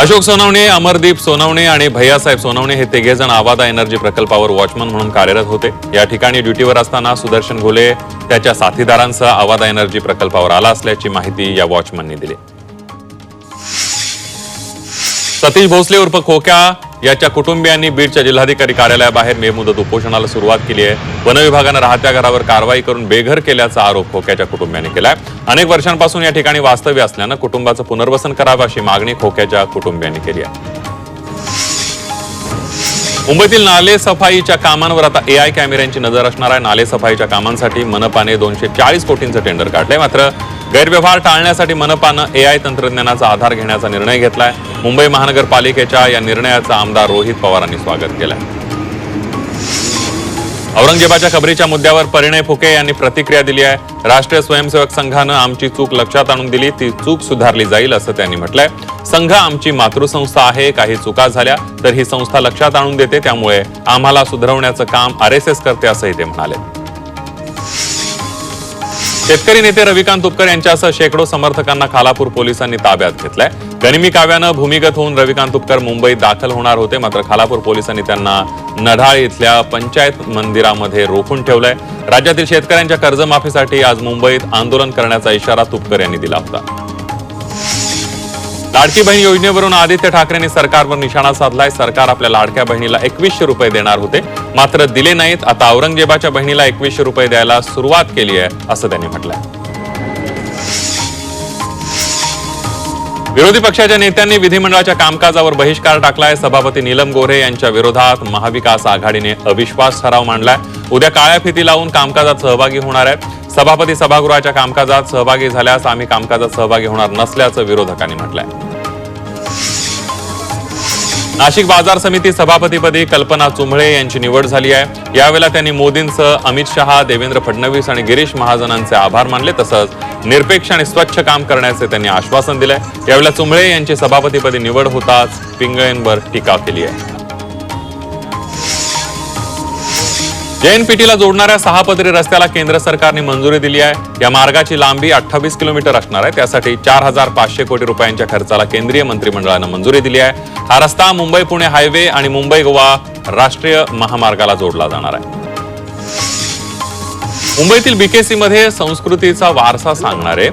अशोक सोनवणे अमरदीप सोनवणे आणि भैयासाहेब सोनवणे हे तिघेजण आवादा एनर्जी प्रकल्पावर वॉचमन म्हणून कार्यरत होते. या ठिकाणी ड्युटीवर असताना सुदर्शन घोले त्याच्या साथीदारांसह आवादा एनर्जी प्रकल्पावर आला असल्याची माहिती या वॉचमननी दिली. सतीश भोसले उर्फ खोक्या याच्या कुटुंबियांनी बीडच्या जिल्हाधिकारी कार्यालयाबाहेर बेमुदत उपोषणाला सुरुवात केली आहे. वन विभागानं राहत्या घरावर कारवाई करून बेघर केल्याचा आरोप खोक्याच्या कुटुंबियांनी केलाय. अनेक वर्षांपासून या ठिकाणी वास्तव्य असल्यानं कुटुंबाचं पुनर्वसन करावं अशी मागणी खोक्याच्या कुटुंबियांनी केली आहे. मुंबईतील नाले सफाईच्या कामांवर आता ए आय कॅमेऱ्यांची नजर असणार आहे. नाले सफाईच्या कामांसाठी मनपाने दोनशे चाळीस कोटींचं टेंडर काढलंय. मात्र गैरव्यवहार टाळण्यासाठी मनपानं ए आय तंत्रज्ञानाचा आधार घेण्याचा निर्णय घेतलाय. मुंबई महानगरपालिकेच्या या निर्णयाचं आमदार रोहित पवारांनी स्वागत केलंय. औरंगजेबाच्या खबरीच्या मुद्द्यावर परिणय फुके यांनी प्रतिक्रिया दिली आहे. राष्ट्रीय स्वयंसेवक संघानं आमची चूक लक्षात आणून दिली. ती चूक सुधारली जाईल असं त्यांनी म्हटलंय. संघ आमची मातृसंस्था आहे. काही चुका झाल्या तर ही संस्था लक्षात आणून देते. त्यामुळे आम्हाला सुधारवण्याचं काम आर एस एस करते असंही ते म्हणाले. शेतकरी नेते रविकांत तुपकर यांच्यासह शेकडो समर्थकांना खालापूर पोलिसांनी ताब्यात घेतलंय. गनिमी काव्यानं भूमिगत होऊन रविकांत तुपकर मुंबईत दाखल होणार होते. मात्र खालापूर पोलिसांनी त्यांना नढाळ इथल्या पंचायत मंदिरामध्ये रोखून ठेवलंय. राज्यातील शेतकऱ्यांच्या कर्जमाफीसाठी आज मुंबईत आंदोलन करण्याचा इशारा तुपकर यांनी दिला होता. लाडकी बहीण योजनेवरून आदित्य ठाकरेंनी सरकारवर निशाणा साधलाय. सरकार आपल्या लाडक्या बहिणीला एकवीसशे रुपये देणार होते. मात्र दिले नाहीत. आता औरंगजेबाच्या बहिणीला एकवीसशे रुपये द्यायला सुरुवात केली आहे असं त्यांनी म्हटलंय. विरोधी पक्षाच्या नेत्यांनी विधिमंडळाच्या कामकाजावर बहिष्कार टाकलाय. सभापती नीलम गोऱ्हे यांच्या विरोधात महाविकास आघाडीने अविश्वास ठराव मांडलाय. उद्या काळ्या फिती लावून कामकाजात सहभागी होणार आहेत. सभापती सभागृहाच्या कामकाजात सहभागी झाल्यास आम्ही कामकाजात सहभागी होणार नसल्याचं विरोधकांनी म्हटलंय. नाशिक बाजार समिती सभापतीपदी कल्पना चुंभळे यांची निवड झाली आहे. यावेळेला त्यांनी मोदींसह अमित शहा देवेंद्र फडणवीस आणि गिरीश महाजनांचे आभार मानले. तसंच निरपेक्ष आणि स्वच्छ काम करण्याचे त्यांनी आश्वासन दिलंय. यावेळेला चुंबळे यांची सभापतीपदी निवड होताच पिंगळेंवर टीका केली आहे. जेएनपीटीला जोडणाऱ्या सहा पदरी रस्त्याला केंद्र सरकारने मंजुरी दिली आहे. या मार्गाची लांबी अठ्ठावीस किलोमीटर असणार आहे. त्यासाठी चार हजार पाचशे कोटी रुपयांच्या खर्चाला केंद्रीय मंत्रिमंडळानं मंजुरी दिली आहे. हा रस्ता मुंबई पुणे हायवे आणि मुंबई गोवा राष्ट्रीय महामार्गाला जोडला जाणार आहे. मुंबईतील बीकेसी मध्ये संस्कृतीचा वारसा सांगणारे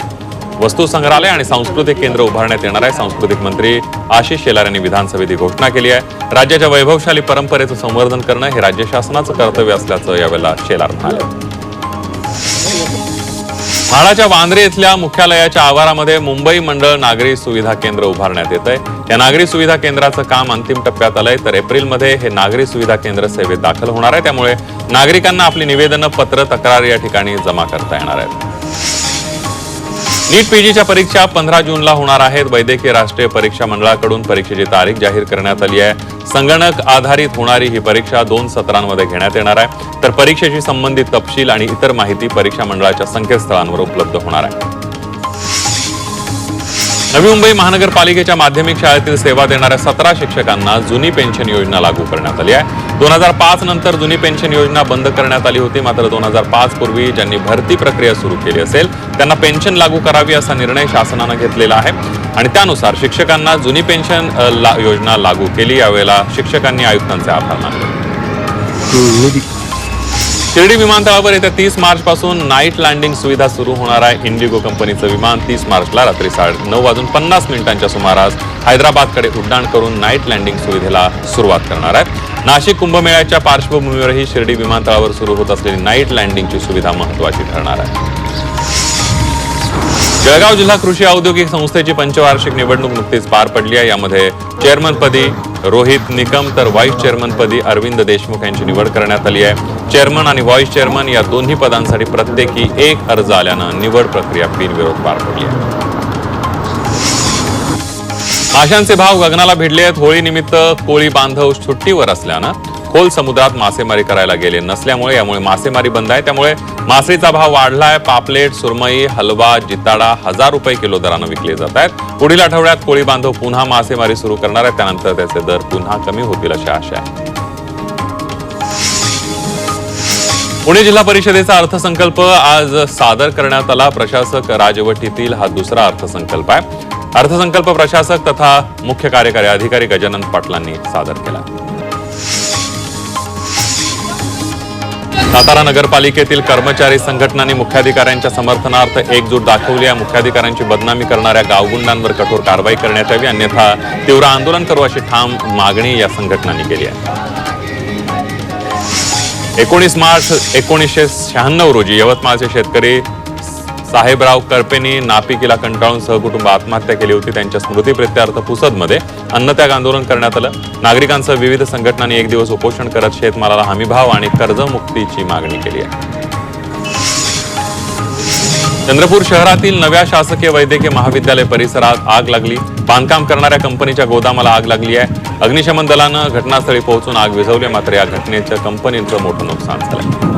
वस्तू संग्रहालय आणि सांस्कृतिक केंद्र उभारण्यात येणार आहे. सांस्कृतिक मंत्री आशिष शेलार यांनी विधानसभेत ही घोषणा केली आहे. राज्याच्या वैभवशाली परंपरेचं संवर्धन करणं हे राज्य शासनाचं कर्तव्य असल्याचं यावेळेला शेलार म्हणाले. म्हाडाच्या वांद्रे इथल्या मुख्यालयाच्या आवारामध्ये मुंबई मंडळ नागरी सुविधा केंद्र उभारण्यात येत आहे या नागरी सुविधा केंद्राचं काम अंतिम टप्प्यात आलंय तर एप्रिलमध्ये हे नागरी सुविधा केंद्र सेवेत दाखल होणार आहे. त्यामुळे नागरिकांना आपली निवेदनं पत्र तक्रार या ठिकाणी जमा करता येणार आहेत. नीट पीजीच्या परीक्षा पंधरा जूनला होणार आहेत. वैद्यकीय राष्ट्रीय परीक्षा मंडळाकडून परीक्षेची तारीख जाहीर करण्यात आली आहे. संगणक आधारित होणारी ही परीक्षा दोन सत्रांमध्ये घेण्यात येणार आहे. तर परीक्षेशी संबंधित तपशील आणि इतर माहिती परीक्षा मंडळाच्या संकेतस्थळांवर उपलब्ध होणार आहे. नवी मुंबई महानगरपालिकेच्या माध्यमिक शाळेतील सेवा देणाऱ्या सतरा शिक्षकांना जुनी पेन्शन योजना लागू करण्यात आली आहे. दोन हजार पाच नंतर जुनी पेन्शन योजना बंद करण्यात आली होती. मात्र दोन हजार पाच पूर्वी ज्यांनी भरती प्रक्रिया सुरू केली असेल त्यांना पेन्शन लागू करावी असा निर्णय शासनानं घेतलेला आहे. आणि त्यानुसार शिक्षकांना जुनी पेन्शन ला- योजना लागू केली यावेळेला शिक्षकांनी आयुक्तांचे आभार मानले. शिर्डी विमानतळावर येत्या तीस मार्च पासून नाईट लँडिंग सुविधा सुरू होणार आहे. इंडिगो कंपनीचं विमान तीस मार्चला रात्री साडे नऊ वाजून पन्नास मिनिटांच्या सुमारास हैदराबादकडे उड्डाण करून नाईट लँडिंग सुविधेला सुरुवात करणार आहे. नाशिक कुंभमेळ्याच्या पार्श्वभूमीवरही शिर्डी विमानतळावर सुरू होत असलेली नाईट लँडिंगची सुविधा महत्वाची ठरणार आहे. जळगाव जिल्हा कृषी औद्योगिक संस्थेची पंचवार्षिक निवडणूक नुकतीच पार पडली आहे. यामध्ये चेअरमनपदी रोहित निकम तर व्हाईस चेअरमनपदी अरविंद देशमुख यांची निवड करण्यात आली आहे. चेअरमन आणि व्हाईस चेअरमन या दोन्ही पदांसाठी प्रत्येकी एक अर्ज आल्यानं निवड प्रक्रिया बिनविरोध पार पडली आहे. माशांचे भाव गगनाला भिडले आहेत. होळीनिमित्त कोळी बांधव सुट्टीवर असल्यानं खोल समुद्रात मासेमारी करायला गेले नसल्यामुळे यामुळे मासेमारी बंद आहे. त्यामुळे मासेचा भाव वाढलाय. पापलेट सुरमई हलवा जिताडा हजार रुपये किलो दरानं विकले जात आहेत. पुढील आठवड्यात कोळी बांधव पुन्हा मासेमारी सुरू करणार आहेत. त्यानंतर त्याचे दर पुन्हा कमी होतील अशी आशा आहे. पुणे जिल्हा परिषदेचा अर्थसंकल्प आज सादर करण्यात आला. प्रशासक राजवटीतील हा दुसरा अर्थसंकल्प आहे. अर्थसंकल्प प्रशासक तथा मुख्य कार्यकारी अधिकारी गजानन पाटलांनी सादर केला. सातारा नगरपालिकेतील कर्मचारी संघटनांनी मुख्याधिकाऱ्यांच्या समर्थनार्थ एकजूट दाखवली. आहे मुख्याधिकाऱ्यांची बदनामी करणाऱ्या गावगुंडांवर कठोर कारवाई करण्यात यावी. अन्यथा तीव्र आंदोलन करू अशी ठाम मागणी या संघटनांनी केली आहे. एकोणीस मार्च एकोणीसशे शहाण्णव रोजी यवतमाळचे शेतकरी साहेबराव करपेनी नापिकीला कंटाळून सहकुटुंब आत्महत्या केली होती. त्यांच्या स्मृतीप्रित्यर्थ पुसदमध्ये अन्नत्याग आंदोलन करण्यात आलं. नागरिकांसह विविध संघटनांनी एक दिवस उपोषण करत शेतमालाला हमीभाव आणि कर्जमुक्तीची मागणी केली आहे. चंद्रपूर शहरातील नव्या शासकीय वैद्यकीय महाविद्यालय परिसरात आग लागली. बांधकाम करणाऱ्या कंपनीच्या गोदामाला आग लागली आहे. अग्निशमन दलानं घटनास्थळी पोहोचून आग विझवली मात्र या घटनेचं कंपनीचं मोठं नुकसान झालं.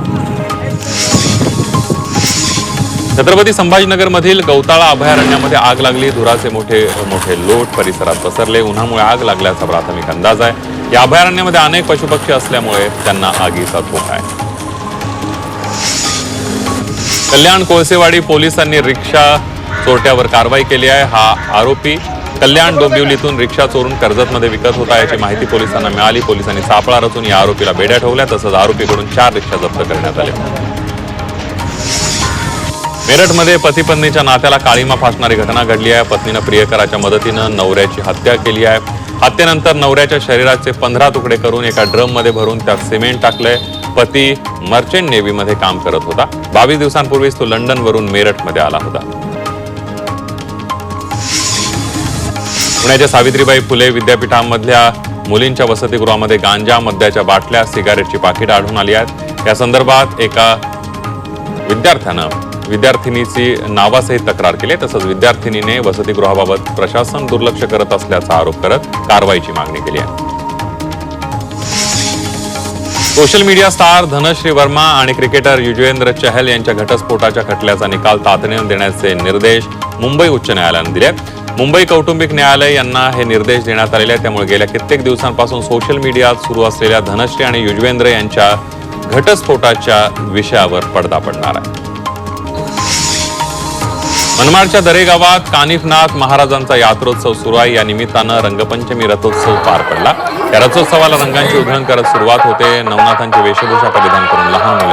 छत्रपती संभाजीनगरमधील गौताळा अभयारण्यामध्ये आग लागली. धुराचे मोठे मोठे लोट परिसरात पसरले. उन्हामुळे आग लागल्याचा प्राथमिक अंदाज आहे. या अभयारण्यामध्ये अनेक पशुपक्षी असल्यामुळे त्यांना आगीचा धोका आहे. कल्याण कोळसेवाडी पोलिसांनी रिक्षा चोरट्यावर कारवाई केली आहे. हा आरोपी कल्याण डोंबिवलीतून रिक्षा चोरून कर्जतमध्ये विकत होता. याची माहिती पोलिसांना मिळाली. पोलिसांनी सापळा रचून या आरोपीला बेड्या ठेवल्या. तसंच आरोपीकडून चार रिक्षा जप्त करण्यात आल्या मेरठमध्ये पती पत्नीच्या नात्याला काळीमा फासणारी घटना घडली आहे. पत्नीनं प्रियकराच्या मदतीनं नवऱ्याची हत्या केली आहे. हत्येनंतर नवऱ्याच्या शरीराचे पंधरा तुकडे करून एका ड्रममध्ये भरून त्यात सिमेंट टाकलंय. पती मर्चंट नेव्हीमध्ये काम करत होता. बावीस दिवसांपूर्वीच तो लंडनवरून मेरठमध्ये आला होता. पुण्याच्या सावित्रीबाई फुले विद्यापीठामधल्या मुलींच्या वसतिगृहामध्ये गांजा मद्याच्या बाटल्या सिगारेटची पाकिटं आढळून आली आहेत. या संदर्भात एका विद्यार्थ्यानं विद्यार्थिनीची नावासहित तक्रार केली तसंच विद्यार्थिनीने वसतिगृहाबाबत प्रशासन दुर्लक्ष करत असल्याचा आरोप करत कारवाईची मागणी केली आहे. Social media star Dhanashree Verma आणि क्रिकेटर युजवेंद्र चहल यांच्या घटस्फोटाच्या खटल्याचा निकाल तातडीनं देण्याचे निर्देश मुंबई उच्च न्यायालयानं दिले आहेत. मुंबई कौटुंबिक न्यायालय यांना हे निर्देश देण्यात आलेले आहेत. त्यामुळे गेल्या कित्येक दिवसांपासून सोशल मीडियात सुरू असलेल्या धनश्री आणि युजवेंद्र यांच्या घटस्फोटाच्या विषयावर पडदा पडणार आहे. मनमाडच्या दरेगावात कानिफनाथ महाराजांचा यात्रोत्सव सुरू आहे. या निमित्तानं रंगपंचमी रथोत्सव पार पडला. या रथोत्सवाला रंगांची उधळण करत सुरुवात होते. नवनाथांची वेशभूषा परिधान करून लहान